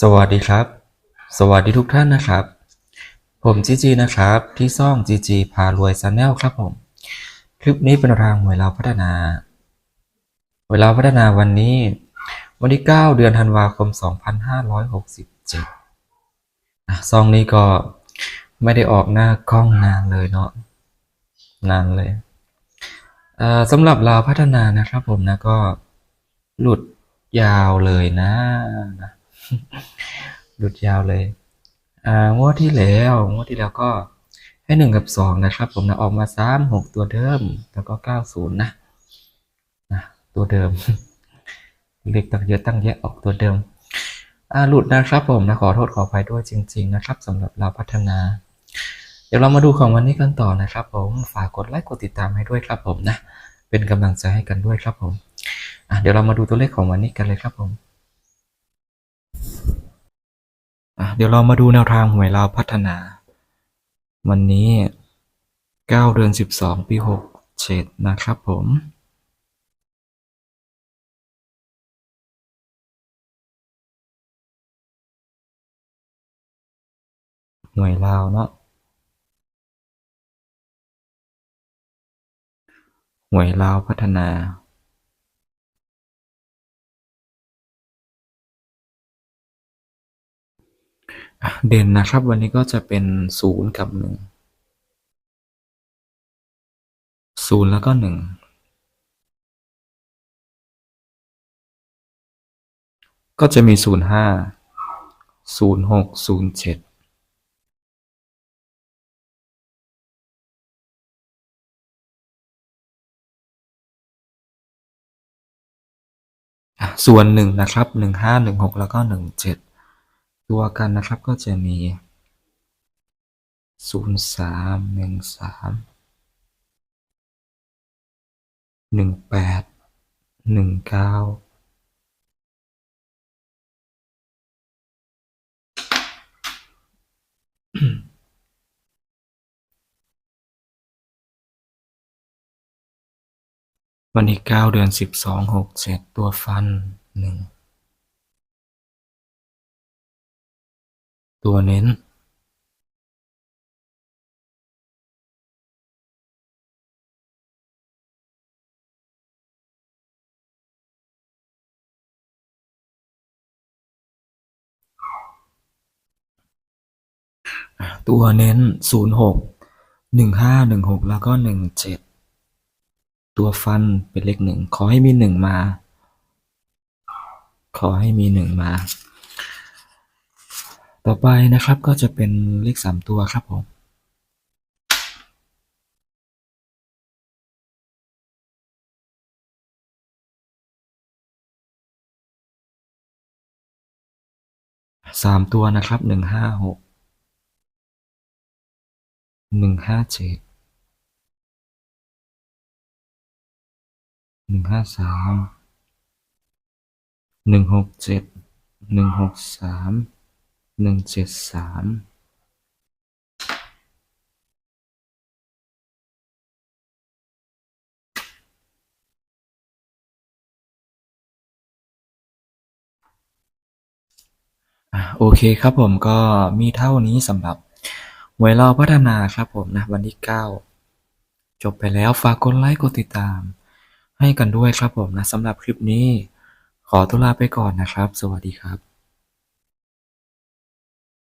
สวัสดีครับ สวัสดีทุกท่านนะครับ ผมจีจีนะครับ ที่ซ่องจีจีพารวยซันแนลครับผม คลิปนี้เป็นทางหวยเราพัฒนา เวลาพัฒนาวันนี้ วันที่ 9 เดือนธันวาคม 2567อะซองนี้ก็ไม่ได้ออกหน้ากล้องนานเลยเนาะ นานเลยเสำหรับเราพัฒนานะครับผมนะก็หลุดยาวเลยนะนะ หลุดยาวเลย อ่างวดที่แล้วงวดที่แล้วก็ให้หนึ่งกับสองนะครับ ผมนะออกมาสามหกตัวเดิม แล้วก็เก้าศูนย์นะนะตัวเดิมเล็กตั้งเยอะตั้งแยะออกตัวเดิมอ่าหลุดนะครับผมนะขอโทษขออภัยด้วยจริง ๆ นะครับสำหรับเราพัฒนา เดี๋ยวเรามาดูของวันนี้กันต่อนะครับ ผมฝากกดไลค์กดติดตามให้ด้วยครับผมนะเป็นกำลังใจให้กันด้วยครับผมอะเดี๋ยวเรามาดูตัวเลขของวันนี้กันเลยครับผม อะ เดี๋ยวเรามาดูแนวทางหวยเราวพัฒนา วันนี้ 9 เดือน 12 ปี6เฉดนะครับผมหน่วยลาวเนาะหวยลาวพัฒนา เด่นนะครับ วันนี้ก็จะเป็นศูนย์กับหนึ่งศูนย์แล้วก็หนึ่งก็จะมีศูนย์ห้าศูนย์หกศูนย์เจ็ดส่วนหนึ่งนะครับหนึ่งห้าหนึ่งหกแล้วก็หนึ่งเจ็ด ตัวกันนะครับก็จะมีศูนย์สามหนึ่งสามหนึ่งแปดหนึ่งเก้าวันที่เก้าเดือนสิบสองหกเจ็ดตัวฟันหนึ่ง ตัวเน้นตัวเน้นศูนย์หกหนึ่งห้าหนึ่งหกแล้วก็หนึ่งเจ็ดตัวฟันเป็นเลขหนึ่ง ขอให้มีหนึ่งมา ขอให้มีหนึ่งมา ต่อไปนะครับก็จะเป็นเลขสามตัวครับผมสามตัวนะครับหนึ่งห้าหกหนึ่งห้าเจ็ดหนึ่งห้าสามหนึ่งหกเจ็ดหนึ่งหกสาม หนึ่งเจ็ดสามโอเคครับผมก็มีเท่านี้สำหรับหวยเราพัฒนาครับผมนะวันที่เก้าจบไปแล้วฝากกดไลค์กดติดตาม ให้กันด้วยครับผมนะสำหรับคลิปนี้ ขอตัวลาไปก่อนนะครับ สวัสดีครับ